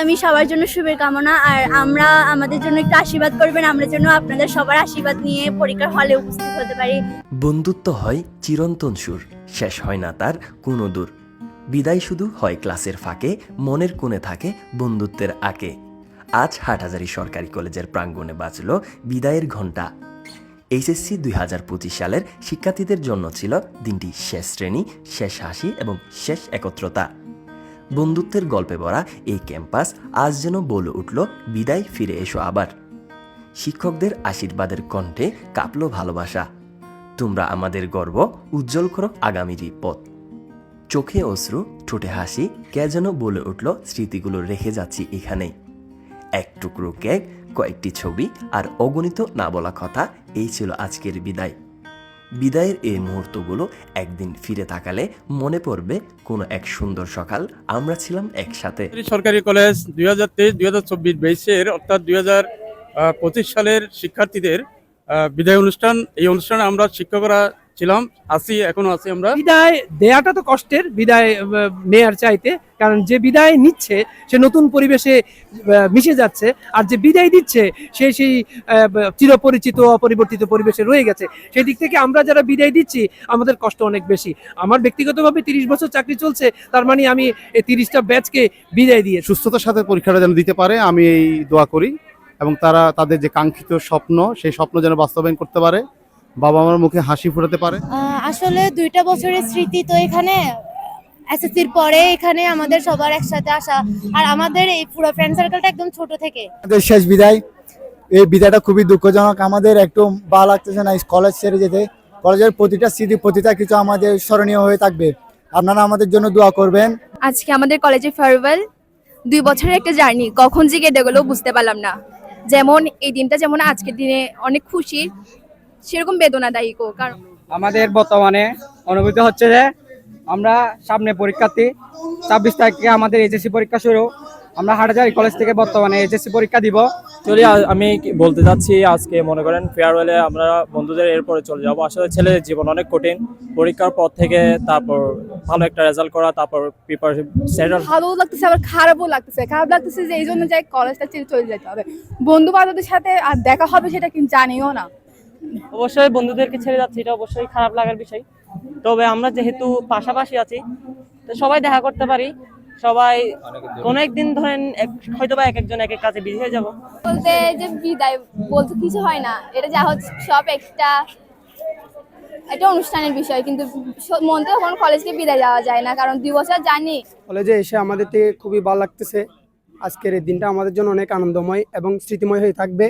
আমি সবার জন্য শুভের কামনা আর আমরা আমাদের জন্য একটু আশীর্বাদ করবেন। আমরা যেন আপনাদের সবার আশীর্বাদ নিয়ে পরীক্ষার হলে উপস্থিত হতে পারি। বন্ধুত্ব হয় চিরন্তন সুর, শেষ হয় না তার কোনো দূর। বিদায় শুধু হয় ক্লাসের ফাঁকে, মনের কোণে থাকে বন্ধুত্বের আকে। আজ হাটহাজারি সরকারি কলেজের প্রাঙ্গণে বাজল বিদায়ের ঘণ্টা। এইচএসসি দুই হাজার পঁচিশ সালের শিক্ষার্থীদের জন্য ছিল দিনটি শেষ শ্রেণি, শেষ হাসি এবং শেষ একত্রতা। বন্ধুত্বের গল্পে ভরা এই ক্যাম্পাস আজ যেন বলে উঠল, বিদায়, ফিরে এসো আবার। শিক্ষকদের আশীর্বাদের কণ্ঠে কাঁপল ভালোবাসা। তোমরা আমাদের গর্ব উজ্জ্বল করো আগামীর পথ চোখে অশ্রু, ঠোঁটে হাসি, কে যেন বলে উঠল, স্মৃতিগুলো রেখে যাচ্ছি এখানেই। এক টুকরো কেক, কয়েকটি ছবি আর অগণিত না বলা কথা, এই ছিল আজকের বিদায়। বিদায়ের এই মুহূর্তগুলো একদিন ফিরে তাকালে মনে পড়বে কোনো এক সুন্দর সকাল আমরা ছিলাম একসাথে। সরকারি কলেজ দুই হাজার তেইশ, দুই হাজার চব্বিশ বাইশের, অর্থাৎ দুই হাজার পঁচিশ সালের শিক্ষার্থীদের বিদায় অনুষ্ঠান। এই অনুষ্ঠানে আমরা শিক্ষকরা ছিলাম আছি এখনও আছি আমরা। বিদায় দেয়াটা তো কষ্টের বিদায় নেয়ার চাইতে কারণ যে বিদায় নিচ্ছে সে নতুন পরিবেশে মিশে যাচ্ছে আর যে বিদায় দিচ্ছে সে সেই চিরপরিচিত অপরিবর্তিত পরিবেশে রয়ে গেছে। সেই দিক থেকে আমরা যারা বিদায় দিচ্ছি আমাদের কষ্ট অনেক বেশি। আমার ব্যক্তিগতভাবে তিরিশ বছর চাকরি চলছে তার মানে আমি এই তিরিশটা ব্যাচকে বিদায় দিয়ে সুস্থতার সাথে পরীক্ষাটা যেন দিতে পারে আমি এই দোয়া করি এবং তারা তাদের যে কাঙ্ক্ষিত স্বপ্ন সেই স্বপ্ন যেন বাস্তবায়ন করতে পারে। বাবা মার মুখে হাসি ফোটাতে পারে? আসলে দুইটা বছরের স্মৃতি তো এখানে এসএসসির পরে এখানে আমাদের সবার একসাথে আসা। আর আমাদের এই পুরো ফ্রেন্ড সার্কেলটা একদম ছোট থেকে। আমাদের শেষ বিদায়। এই বিদায়টা খুবই দুঃখজনক। আমাদের একটু ভালো লাগতেছে না কলেজ ছেড়ে যেতে। কলেজের প্রতিটা স্মৃতি প্রতিটা কিছু আমাদের স্মরণীয় হয়ে থাকবে। আপনারা আমাদের জন্য দোয়া করবেন। আজকে আমাদের কলেজে ফেয়ারওয়েল দুই বছরের একটা জার্নি কখন যে কেটে গেলো বুঝতে পারলাম না। যেমন এই দিনটা যেমন আজকের দিনে অনেক খুশি। সেরকম বেদনাদায়ীও কারণ আমাদের বর্তমানে অনুভূতি হচ্ছে যে আমরা সামনে পরীক্ষার্থী ছাব্বিশ তারিখে আমাদের এইচএসসি পরীক্ষা শুরু। আমরা হাটাজারি কলেজ থেকে বর্তমানে এইচএসসি পরীক্ষা দিব। চলি আমি বলতে চাচ্ছি আজকে মনে করেন ফেয়ারওয়েলে আমরা বন্ধুদের এরপরে চলে যাব। আসলে ছেলেদের জীবন অনেক কঠিন। পরীক্ষার পর থেকে তারপর ভালো একটা রেজাল্ট করা তারপর প্রিপারেশন সেটার ভালো লাগতেছে আবার খারাপও লাগতেছে। খারাপ লাগতেছে যে এই জন্য যাই কলেজটা ছেড়ে চলে যেতে হবে। বন্ধু বান্ধবদের সাথে আর দেখা হবে সেটা কিন্তু জানিও না। অবশ্যই বন্ধুদেরকে ছেড়ে যাচ্ছি এটা অবশ্যই খারাপ লাগার বিষয়। তবে আমরা যেহেতু পাশাপাশি আছি তো সবাই দেখা করতে পারি। সবাই কোনো একদিন ধরেন এক- হয়তো বা এক একজন এক এক কাজে বিজি হয়ে যাব। বলতে যে বিদায় বলতে কিছু হয় না। এটা যা হচ্ছে সব একটা এটা অনুষ্ঠানের বিষয়। কিন্তু মন থেকে কখনো কলেজকে বিদায় যাওয়া যায় না কারণ দুই বছর জানি কলেজে এসে আমাদের থেকে খুবই ভালো লাগতেছে। আজকের এই দিনটা আমাদের জন্য অনেক আনন্দময় এবং স্মৃতিময় হয়ে থাকবে।